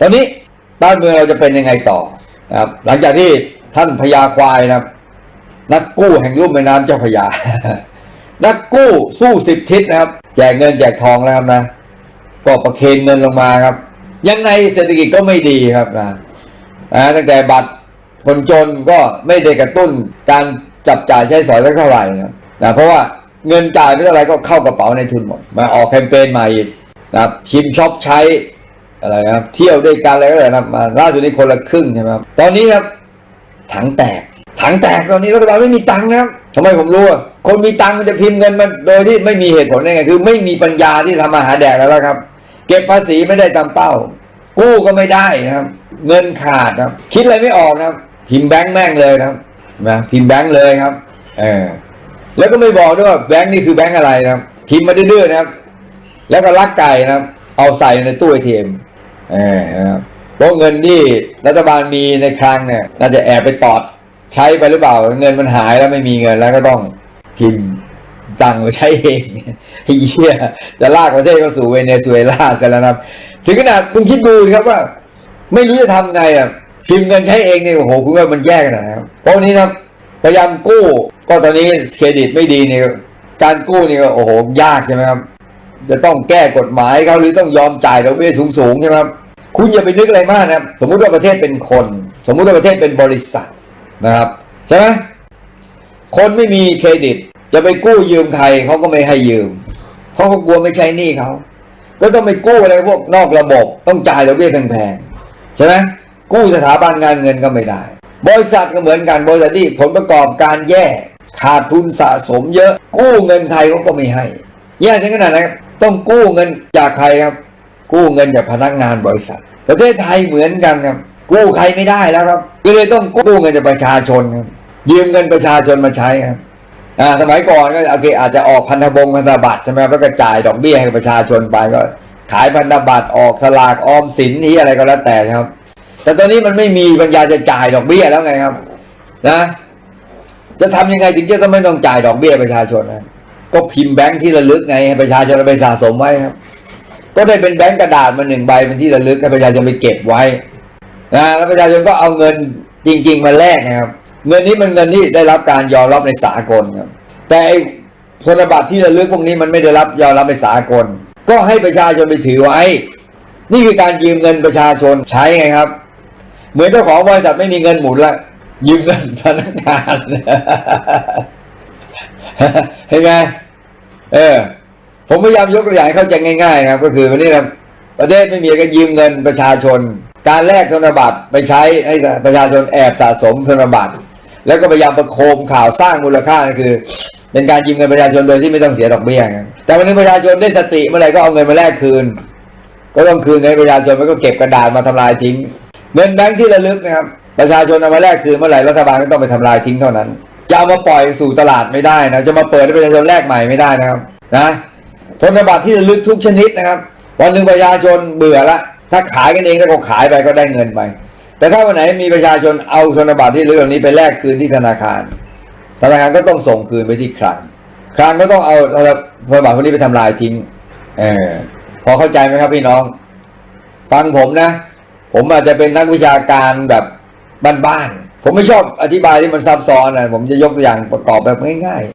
ตอนนี้บ้านเมืองเราจะเป็นยังไงต่อนะครับ หลังจากที่ท่านพญาควายนะครับ นักกู้แห่งลุ่มแม่น้ำเจ้าพระยานักกู้สู้สิบทิศนะครับ แจกเงินแจกทองแล้วครับนะ ก็ประเคนเงินลงมาครับ ยังไงเศรษฐกิจก็ไม่ดีครับนะนะตั้งแต่บัตรคนจนก็ไม่ได้กระตุ้นการจับจ่ายใช้สอยสักเท่าไหร่นะนะเพราะว่าเงินจ่ายไม่เท่าไหร่ก็เข้ากระเป๋าในทุนหมดมาออกแคมเปญใหม่อีกนะครับชิมช็อปใช้ อะไรครับเที่ยวด้วยกันอะไรก็เลยนะมาล่าสุดนี้คนละครึ่งใช่ไหมครับตอนนี้ครับถังแตก ถังแตกตอนนี้รัฐบาลไม่มีตังค์นะครับทำไมผมรู้อะคนมีตังค์มันจะพิมพ์เงินมาโดยที่ไม่มีเหตุผลได้ไง คือ ไม่มีปัญญาที่ทำมาหาแดกแล้วครับ เก็บภาษีไม่ได้ตามเป้า กู้ก็ไม่ได้นะครับ เงินขาดครับ คิดอะไรไม่ออกนะครับ พิมพ์แบงค์แม่งเลยนะครับนะพิมพ์แบงค์เลยครับเออแล้วก็ไม่บอกด้วยว่าแบงค์นี่คือแบงค์อะไรนะครับพิมพ์มาดื้อๆนะครับ แล้วก็ลักไก่นะครับ เอาใส่ในตู้ ATM เออครับเพราะเงินที่รัฐบาลมีในคลังเนี่ยน่าจะแอบไปตอดใช้ไปหรือเปล่า เงินมันหายแล้วไม่มีเงินแล้วก็ต้องพิมพ์ตังมาใช้เองไอ้เหี้ยจะลากประเทศเข้าสู่เวเนซุเอลาเสร็จแล้วนะครับถึงขนาดคุณคิดดูครับว่า ไม่รู้จะทำไงอะพิมพ์เงินใช้เองเนี่ยโอ้โหคุณว่ามันแย่ขนาดไหนครับเพราะนี้นะครับพยายามกู้ ก็ตอนนี้เครดิตไม่ดีเนี่ยการกู้นี่ก็โอ้โหยากใช่ไหมครับ จะต้องแก้กฎหมายเขาหรือต้องยอมจ่ายดอกเบี้ยสูงๆใช่ไหมครับคุณอย่าไปนึกอะไรมากนะครับสมมุติว่าประเทศเป็นคน สมมุติว่าประเทศเป็นบริษัทนะครับใช่ไหมคนไม่มีเครดิต จะไปกู้ยืมใครเขาก็ไม่ให้ยืมเพราะเขากลัวไม่ใช่หนี้เขาก็ต้องไปกู้อะไรพวกนอกระบบ ต้องจ่ายดอกเบี้ยแพงๆใช่ไหมกู้สถาบันการเงินก็ไม่ได้ บริษัทก็เหมือนกันบริษัทที่ผลประกอบการแย่ขาดทุนสะสมเยอะ กู้เงินใครเขาก็ไม่ให้แย่ถึงขนาดไหนครับ ต้องกู้เงินจากใครครับ กู้เงินจากพนักงานบริษัท ประเทศไทยเหมือนกันครับ กู้ใครไม่ได้แล้วครับ ก็เลยต้องกู้เงินจากประชาชนครับยืมเงินประชาชนมาใช้ครับอ่าสมัยก่อนก็โอเคอาจจะออกพันธบงพันธบัตรใช่ไหมแล้วก็จ่ายดอกเบี้ยให้ประชาชนไปก็ ขายพันธบัตรออกสลากออมสินนี้อะไรก็แล้วแต่ครับ แต่ตอนนี้มันไม่มีปัญญาจะจ่ายดอกเบี้ยแล้วไงครับ นะ จะทำยังไงถึงจะต้องไม่ต้องจ่ายดอกเบี้ยประชาชนนะ ก็พิมพ์แบงค์ที่ระลึกไงให้ประชาชนไปสะสมไว้ครับ ก็ได้เป็นแบงค์กระดาษมาหนึ่งใบเป็นที่ระลึกให้ประชาชนไปเก็บไว้นะแล้วประชาชนก็เอาเงินจริง ๆ มาแลกนะครับ เงินนี้มันเงินที่ได้รับการยอมรับในสากลครับ แต่ไอ้ธนบัตรที่ระลึกพวกนี้มันไม่ได้รับยอมรับในสากล ก็ให้ประชาชนไปถือไว้ นี่คือการยืมเงินประชาชนใช้ไงครับ เหมือนเจ้าของบริษัทไม่มีเงินหมุนละยืมเงินพนักงาน เห็นไง เออ ผมพยายามยกตัวอย่างให้เข้าใจง่ายๆนะครับ ก็คือวันนี้นะประเทศไม่มีก็ยืมเงินประชาชน การแลกธนบัตรไปใช้ให้ประชาชนแอบสะสมธนบัตร แล้วก็พยายามประโคมข่าวสร้างมูลค่านั่คือ เป็นการยืมเงินประชาชนโดยที่ไม่ต้องเสียดอกเบี้ยครับแต่วันนี้ประชาชนได้สติเมื่อไหร่ก็เอาเงินมาแลกคืน ก็ต้องคืนให้ประชาชนมันก็เก็บกระดาษมาทำลายทิ้ง เงินแบงค์ที่ระลึกนะครับประชาชนเอามาแลกคืนเมื่อไหร่รัฐบาลก็ต้องไปทำลายทิ้งเท่านั้น จะเอามาปล่อยสู่ตลาดไม่ได้นะจะมาเปิดให้ประชาชนแลกใหม่ไม่ได้นะครับนะธนบัตรที่ลึกทุกชนิดนะครับ วันหนึ่งประชาชนเบื่อละถ้าขายกันเองแล้วก็ขายไปก็ได้เงินไป แต่ถ้าวันไหนมีประชาชนเอาธนบัตรที่ลึกเหล่านี้ไปแลกคืนที่ธนาคาร ธนาคารก็ต้องส่งคืนไปที่คลังคลังก็ต้องเอาธนบัตรพวกนี้ไปทำลายทิ้งเออพอเข้าใจไหมครับพี่น้อง ฟังผมนะ ผมอาจจะเป็นนักวิชาการแบบบ้านๆ ผมไม่ชอบอธิบายที่มันซับซ้อนนะผมจะยกตัวอย่างประกอบแบบง่าย